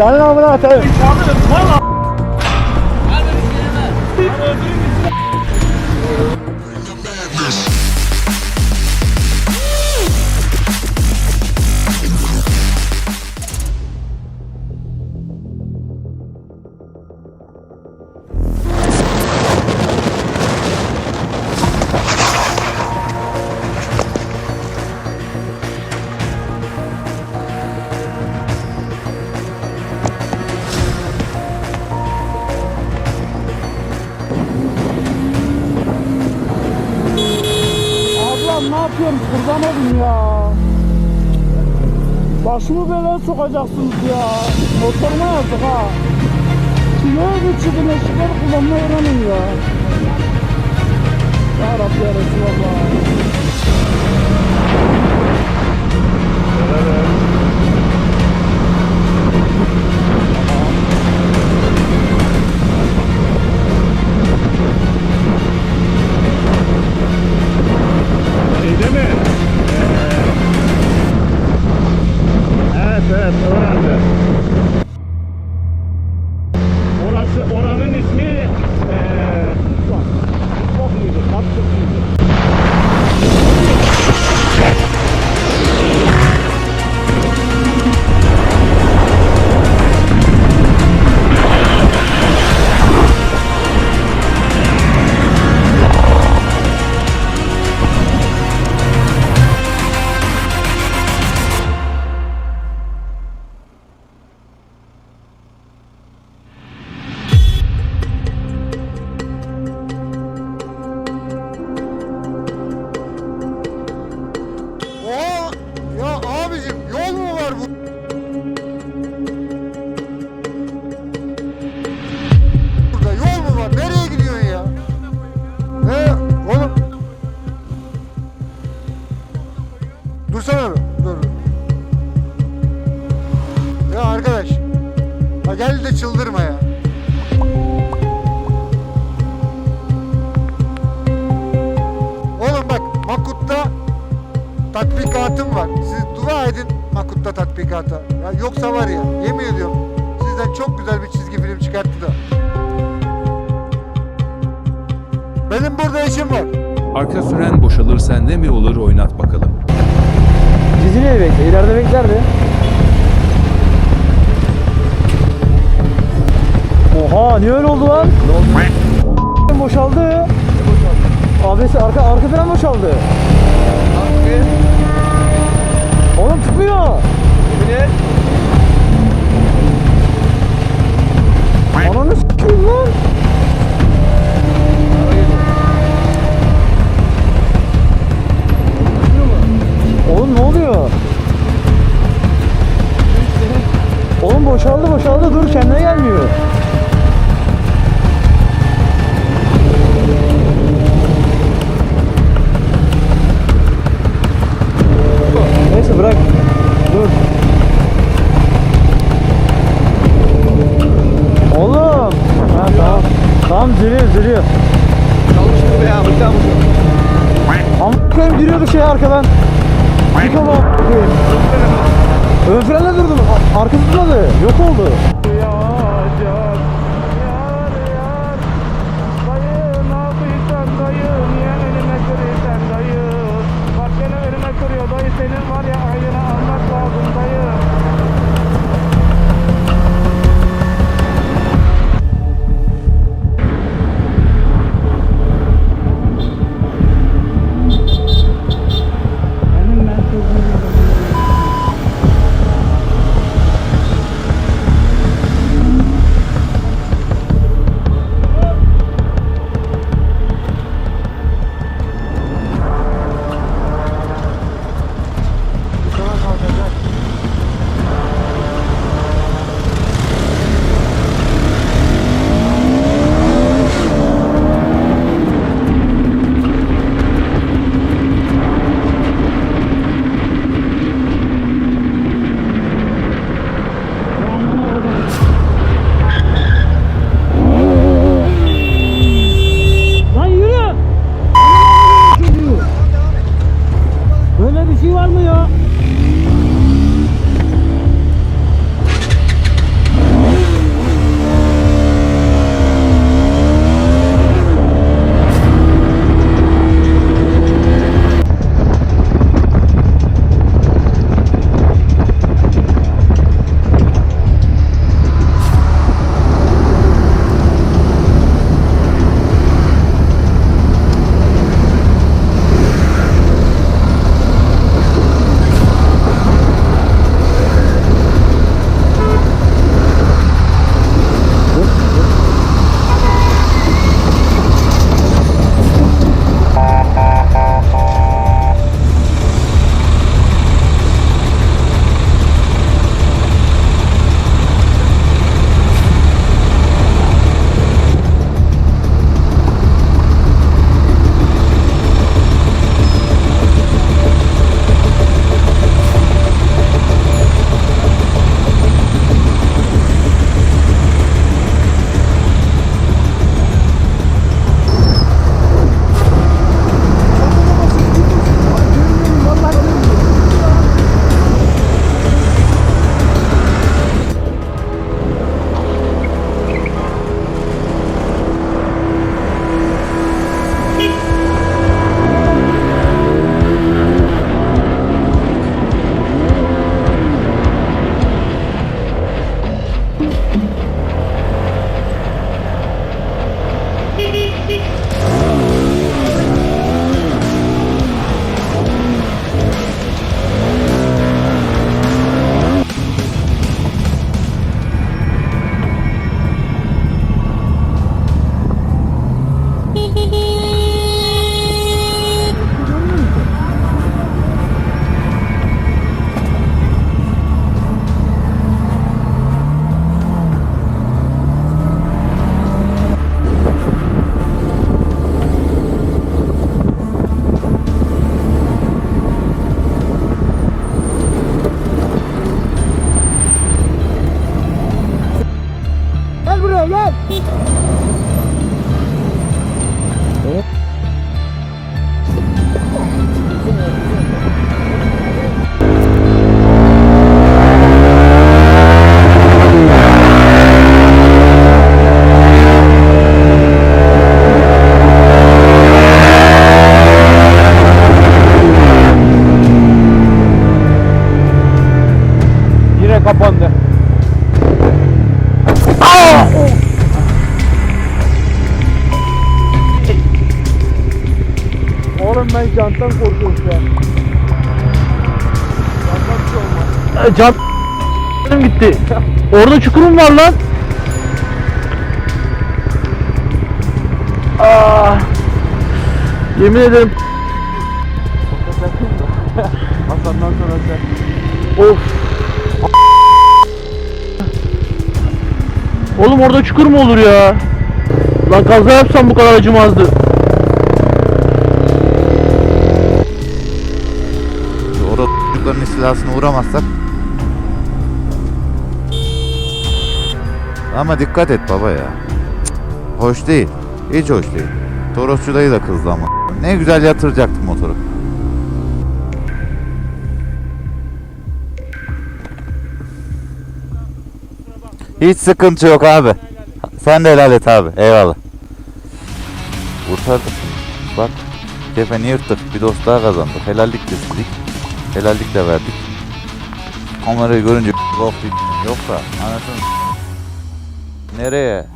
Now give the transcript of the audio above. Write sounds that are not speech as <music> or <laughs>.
Senin amına atayım. Ablam ne yapıyorsun? Kurban olayım ya. Başımı belaya sokacaksınız ya. Motoruma yazdık ha. Kiloya geçirdim eşikleri kullanmayı öğrenin ya. Ya Rabbi ya Resulallah. Şeyde gel de çıldırma ya. Oğlum bak Makut'ta tatbikatım var. Siz dua edin Makut'ta tatbikata. Ya yoksa var ya yemin ediyorum sizden çok güzel bir çizgi film çıkarttı da. Benim burada işim var. Arka fren boşalır sende mi olur oynat bakalım. Bizi niye bekle? İleride beklerdi. Oha niye öyle oldu lan? Boşaldı. Abi arka arka fren boşaldı. Oğlum tıkmıyor. Ananı s**eyim lan. Oğlum ne oluyor? Oğlum boşaldı boşaldı dur kendine gelmiyor. Neyse bırak. Dur. Oğlum. Ha tamam. Tamam giriyor giriyor. Çalıştır be ya bıçağı Ama koyayım giriyordu şey arkadan. Yıkama. Ön frenle durdum. A- Arka tutmadı. Yok oldu. şey var mı ya? Olmaz. Can benim gitti. Orada çukurum var lan. Aa, yemin ederim. Hasan'dan sonra sen. Of. Oğlum orada çukur mu olur ya? Lan kaza yapsam bu kadar acımazdı. Çocukların istilasına uğramazsak. Ama dikkat et baba ya. Hoş değil. Hiç hoş değil. Torosçu dayı da kızdı ama. Ne güzel yatıracaktık motoru. Hiç sıkıntı yok abi. Sen de helal et abi. Eyvallah. Kurtardık. Bak. Kefeni yırttık. Bir dost daha kazandık. Helallik de istedik. Helallik de verdik. Kamerayı görünce <laughs> yok Yoksa anasını Nereye?